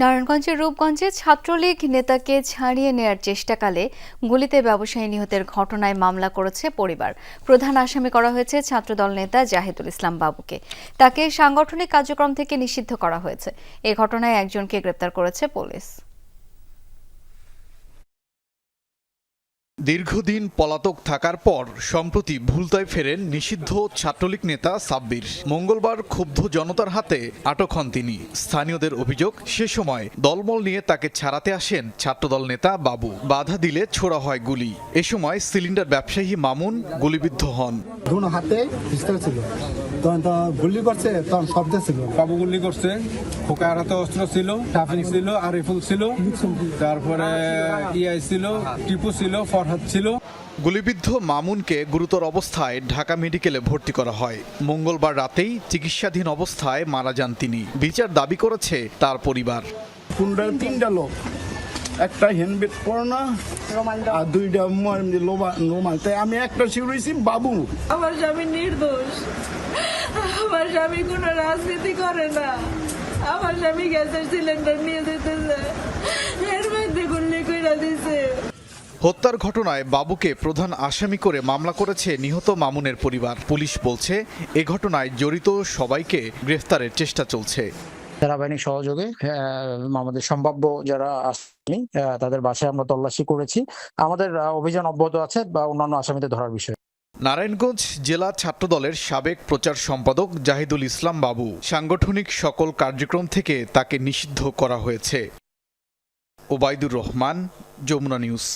নারায়ণগঞ্জের রূপগঞ্জে ছাত্রলীগ নেতাকে ছাড়িয়ে নেয়ার চেষ্টাকালে গুলিতে ব্যবসায়ী নিহতের ঘটনায় মামলা করেছে পরিবার। প্রধান আসামি করা হয়েছে ছাত্রদল নেতা জাহিদুল ইসলাম বাবুকে। তাকে সাংগঠনিক কার্যক্রম থেকে নিষিদ্ধ করা হয়েছে। এ ঘটনায় একজনকে গ্রেপ্তার করেছে পুলিশ। দীর্ঘদিন পলাতক থাকার পর সম্প্রতি ভুলতায় ফেরেন নিষিদ্ধ ছাত্রলীগ নেতা সাব্বির। মঙ্গলবার ক্ষুব্ধ জনতার হাতে আটক হন তিনি। স্থানীয়দের অভিযোগ সে সময় দলমল নিয়ে তাকে ছাড়াতে আসেন ছাত্রদল নেতা বাবু। বাধা দিলে ছোড়া হয় গুলি। এ সময় সিলিন্ডার ব্যবসায়ী মামুন গুলিবিদ্ধ হন। দুনো হাতে ছিল। গুলি করছে তখন শব্দ ছিল। বাবু গুলি করছে। খোকার হাতে অস্ত্র ছিল টাফিং ছিল আরিফুল ছিল। তারপরে ইয়াই ছিল টিপু ছিল ফরহাদ ছিল গুলিবিদ্ধ মামুনকে গুরুতর অবস্থায় ঢাকা মেডিকেলে ভর্তি করা হয়। মঙ্গলবার রাতেই চিকিৎসাধীন অবস্থায় মারা যান তিনি। বিচার দাবি করেছে তার পরিবার। কোনটা তিনটা লোক একটা হেলমেট পরে না আর দুইটা নোমাল। তাই আমি একটা শিউরেছি বাবু। আমার স্বামী নির্দোষ। আমার স্বামী কোনো রাজনীতি করে না। আমার স্বামী গ্যাসের সিলিন্ডার নিয়ে দিতেছে এর মধ্যে গুল্লি কইরা দিছে। হত্যার ঘটনায় বাবুকে প্রধান আসামি করে মামলা করেছে নিহত মামুনের পরিবার। পুলিশ বলছে এ ঘটনায় জড়িত সবাইকে গ্রেফতারের চেষ্টা চলছে। সেনাবাহিনীর সহযোগে আমাদের সম্ভাব্য যারা আসামি তাদের বাসায় আমরা তল্লাশি করেছি। আমাদের অভিযান অব্যাহত আছে বা অন্যান্য আসামিদের ধরার বিষয়ে। নারায়ণগঞ্জ জেলা ছাত্রদলের সাবেক প্রচার সম্পাদক জাহিদুল ইসলাম বাবু সাংগঠনিক সকল কার্যক্রম থেকে তাকে নিষিদ্ধ করা হয়েছে। ওবায়দুর রহমান যমুনা নিউজ।